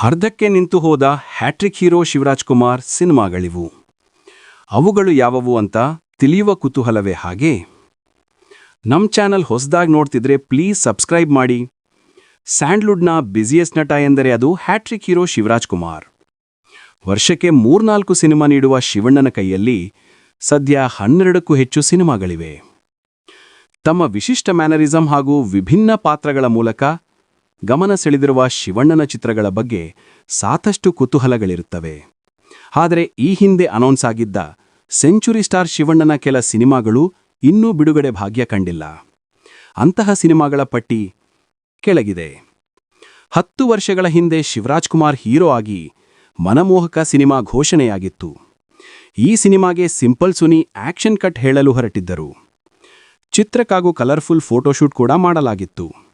ಅರ್ಧಕ್ಕೆ ನಿಂತು ಹೋದ ಹ್ಯಾಟ್ರಿಕ್ ಹೀರೋ ಶಿವರಾಜ್ ಕುಮಾರ್ ಸಿನಿಮಾಗಳಿವು. ಅವುಗಳು ಯಾವುವು ಅಂತ ತಿಳಿಯುವ ಕುತೂಹಲವೇ ಹಾಗೆ. ನಮ್ಮ ಚಾನಲ್ ಹೊಸದಾಗಿ ನೋಡ್ತಿದ್ರೆ ಪ್ಲೀಸ್ ಸಬ್ಸ್ಕ್ರೈಬ್ ಮಾಡಿ. ಸ್ಯಾಂಡ್ಲುಡ್ನ ಬ್ಯುಸಿಯೆಸ್ಟ್ ನಟ ಎಂದರೆ ಅದು ಹ್ಯಾಟ್ರಿಕ್ ಹೀರೋ ಶಿವರಾಜ್ ಕುಮಾರ್. ವರ್ಷಕ್ಕೆ ಮೂರ್ನಾಲ್ಕು ಸಿನಿಮಾ ನೀಡುವ ಶಿವಣ್ಣನ ಕೈಯಲ್ಲಿ ಸದ್ಯ ಹನ್ನೆರಡಕ್ಕೂ ಹೆಚ್ಚು ಸಿನಿಮಾಗಳಿವೆ. ತಮ್ಮ ವಿಶಿಷ್ಟ ಮ್ಯಾನರಿಸಂ ಹಾಗೂ ವಿಭಿನ್ನ ಪಾತ್ರಗಳ ಮೂಲಕ ಗಮನ ಸೆಳೆದಿರುವ ಶಿವಣ್ಣನ ಚಿತ್ರಗಳ ಬಗ್ಗೆ ಸಾಕಷ್ಟು ಕುತೂಹಲಗಳಿರುತ್ತವೆ. ಆದರೆ ಈ ಹಿಂದೆ ಅನೌನ್ಸ್ ಆಗಿದ್ದ ಸೆಂಚುರಿ ಸ್ಟಾರ್ ಶಿವಣ್ಣನ ಕೆಲ ಸಿನಿಮಾಗಳು ಇನ್ನೂ ಬಿಡುಗಡೆ ಭಾಗ್ಯ ಕಂಡಿಲ್ಲ. ಅಂತಹ ಸಿನಿಮಾಗಳ ಪಟ್ಟಿ ಕೆಳಗಿದೆ. ಹತ್ತು ವರ್ಷಗಳ ಹಿಂದೆ ಶಿವರಾಜ್ ಕುಮಾರ್ ಹೀರೋ ಆಗಿ ಮನಮೋಹಕ ಸಿನಿಮಾ ಘೋಷಣೆಯಾಗಿತ್ತು. ಈ ಸಿನಿಮಾಗೆ ಸಿಂಪಲ್ ಸುನಿ ಆಕ್ಷನ್ ಕಟ್ ಹೇಳಲು ಹೊರಟಿದ್ದರು. ಚಿತ್ರಕ್ಕಾಗೂ ಕಲರ್ಫುಲ್ ಫೋಟೋಶೂಟ್ ಕೂಡ ಮಾಡಲಾಗಿತ್ತು.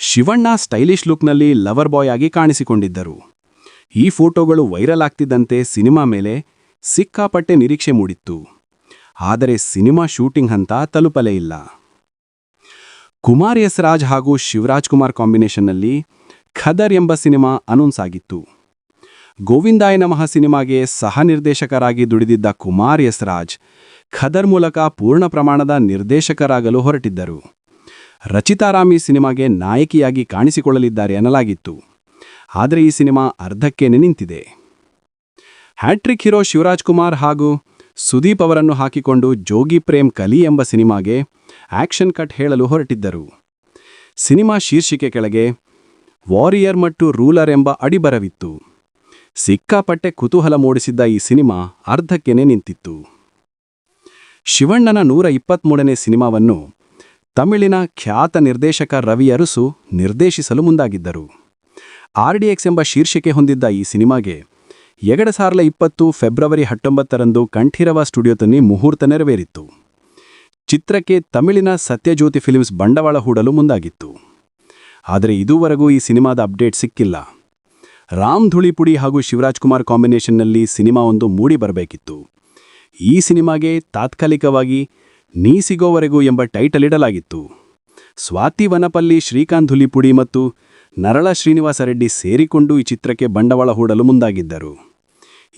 ಶಿವಣ್ಣ ಸ್ಟೈಲಿಶ್ ಲುಕ್ನಲ್ಲಿ ಲವರ್ ಬಾಯ್ ಆಗಿ ಕಾಣಿಸಿಕೊಂಡಿದ್ದರು. ಈ ಫೋಟೋಗಳು ವೈರಲ್ ಆಗ್ತಿದ್ದಂತೆ ಸಿನಿಮಾ ಮೇಲೆ ಸಿಕ್ಕಾಪಟ್ಟೆ ನಿರೀಕ್ಷೆ ಮೂಡಿತ್ತು. ಆದರೆ ಸಿನಿಮಾ ಶೂಟಿಂಗ್ ಹಂತ ತಲುಪಲೇ ಇಲ್ಲ. ಕುಮಾರ್ ಎಸ್ ರಾಜ್ ಹಾಗೂ ಶಿವರಾಜ್ ಕುಮಾರ್ ಕಾಂಬಿನೇಷನ್ನಲ್ಲಿ ಖದರ್ ಎಂಬ ಸಿನಿಮಾ ಅನೌನ್ಸ್ ಆಗಿತ್ತು. ಗೋವಿಂದಾಯ ನಮಃ ಸಿನಿಮಾಗೆ ಸಹ ನಿರ್ದೇಶಕರಾಗಿ ದುಡಿದಿದ್ದ ಕುಮಾರ್ ಎಸ್ ರಾಜ್ ಖದರ್ ಮೂಲಕ ಪೂರ್ಣ ಪ್ರಮಾಣದ ನಿರ್ದೇಶಕರಾಗಲು ಹೊರಟಿದ್ದರು. ರಚಿತಾರಾಮ್ ಸಿನಿಮಾಗೆ ನಾಯಕಿಯಾಗಿ ಕಾಣಿಸಿಕೊಳ್ಳಲಿದ್ದಾರೆ ಎನ್ನಲಾಗಿತ್ತು. ಆದರೆ ಈ ಸಿನಿಮಾ ಅರ್ಧಕ್ಕೇನೆ ನಿಂತಿದೆ. ಹ್ಯಾಟ್ರಿಕ್ ಹೀರೋ ಶಿವರಾಜ್ ಕುಮಾರ್ ಹಾಗೂ ಸುದೀಪ್ ಅವರನ್ನು ಹಾಕಿಕೊಂಡು ಜೋಗಿ ಪ್ರೇಮ್ ಕಲಿ ಎಂಬ ಸಿನಿಮಾಗೆ ಆಕ್ಷನ್ ಕಟ್ ಹೇಳಲು ಹೊರಟಿದ್ದರು. ಸಿನಿಮಾ ಶೀರ್ಷಿಕೆ ಕೆಳಗೆ, ವಾರಿಯರ್ ಮತ್ತು ರೂಲರ್ ಎಂಬ ಅಡಿಬರವಿತ್ತು. ಸಿಕ್ಕಾಪಟ್ಟೆ ಕುತೂಹಲ ಮೂಡಿಸಿದ್ದ ಈ ಸಿನಿಮಾ ಅರ್ಧಕ್ಕೇನೆ ನಿಂತಿತ್ತು. ಶಿವಣ್ಣನ ನೂರ ಇಪ್ಪತ್ಮೂರನೇ ಸಿನಿಮಾವನ್ನು ತಮಿಳಿನ ಖ್ಯಾತ ನಿರ್ದೇಶಕ ರವಿ ಅರಸು ನಿರ್ದೇಶಿಸಲು ಮುಂದಾಗಿದ್ದರು. ಆರ್ಡಿಎಕ್ಸ್ ಎಂಬ ಶೀರ್ಷಿಕೆ ಹೊಂದಿದ್ದ ಈ ಸಿನಿಮಾಗೆ ಎರಡ ಸಾವಿರದ ಇಪ್ಪತ್ತು ಫೆಬ್ರವರಿ ಹತ್ತೊಂಬತ್ತರಂದು ಕಂಠೀರವ ಸ್ಟುಡಿಯೋದಲ್ಲಿ ಮುಹೂರ್ತ ನೆರವೇರಿತ್ತು. ಚಿತ್ರಕ್ಕೆ ತಮಿಳಿನ ಸತ್ಯಜ್ಯೋತಿ ಫಿಲ್ಮ್ಸ್ ಬಂಡವಾಳ ಹೂಡಲು ಮುಂದಾಗಿತ್ತು. ಆದರೆ ಇದುವರೆಗೂ ಈ ಸಿನಿಮಾದ ಅಪ್ಡೇಟ್ ಸಿಕ್ಕಿಲ್ಲ. ರಾಮ್ ಧುಳಿಪುಡಿ ಹಾಗೂ ಶಿವರಾಜ್ ಕುಮಾರ್ ಕಾಂಬಿನೇಷನ್ನಲ್ಲಿ ಸಿನಿಮಾವೊಂದು ಮೂಡಿ ಬರಬೇಕಿತ್ತು. ಈ ಸಿನಿಮಾಗೆ ತಾತ್ಕಾಲಿಕವಾಗಿ ನೀ ಸಿಗೋವರೆಗೂ ಎಂಬ ಟೈಟಲ್ ಇಡಲಾಗಿತ್ತು. ಸ್ವಾತಿ ವನಪಲ್ಲಿ, ಶ್ರೀಕಾಂತ್ ಧುಲಿಪುಡಿ ಮತ್ತು ನರಳ ಶ್ರೀನಿವಾಸ ರೆಡ್ಡಿ ಸೇರಿಕೊಂಡು ಈ ಚಿತ್ರಕ್ಕೆ ಬಂಡವಾಳ ಹೂಡಲು ಮುಂದಾಗಿದ್ದರು.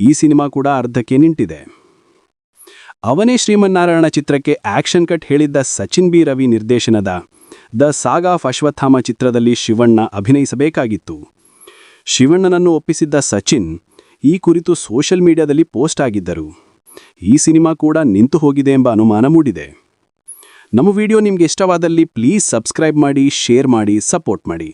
ಈ ಸಿನಿಮಾ ಕೂಡ ಅರ್ಧಕ್ಕೆ ನಿಂಟಿದೆ ಅವನೇ ಶ್ರೀಮನ್ನಾರಾಯಣ ಚಿತ್ರಕ್ಕೆ ಆಕ್ಷನ್ ಕಟ್ ಹೇಳಿದ್ದ ಸಚಿನ್ ಬಿ ರವಿ ನಿರ್ದೇಶನದ ದ ಸಾಗಾ ಆಫ್ ಅಶ್ವತ್ಥಾಮ ಚಿತ್ರದಲ್ಲಿ ಶಿವಣ್ಣ ಅಭಿನಯಿಸಬೇಕಾಗಿತ್ತು. ಶಿವಣ್ಣನನ್ನು ಒಪ್ಪಿಸಿದ್ದ ಸಚಿನ್ ಈ ಕುರಿತು ಸೋಷಿಯಲ್ ಮೀಡಿಯಾದಲ್ಲಿ ಪೋಸ್ಟ್ ಆಗಿದ್ದರು. ಈ ಸಿನಿಮಾ ಕೂಡ ನಿಂತು ಹೋಗಿದೆ ಎಂಬ ಅನುಮಾನ ಮೂಡಿದೆ. ನಮ್ಮ ವಿಡಿಯೋ ನಿಮಗೆ ಇಷ್ಟವಾದಲ್ಲಿ ಪ್ಲೀಸ್ ಸಬ್ಸ್ಕ್ರೈಬ್ ಮಾಡಿ, ಶೇರ್ ಮಾಡಿ, ಸಪೋರ್ಟ್ ಮಾಡಿ.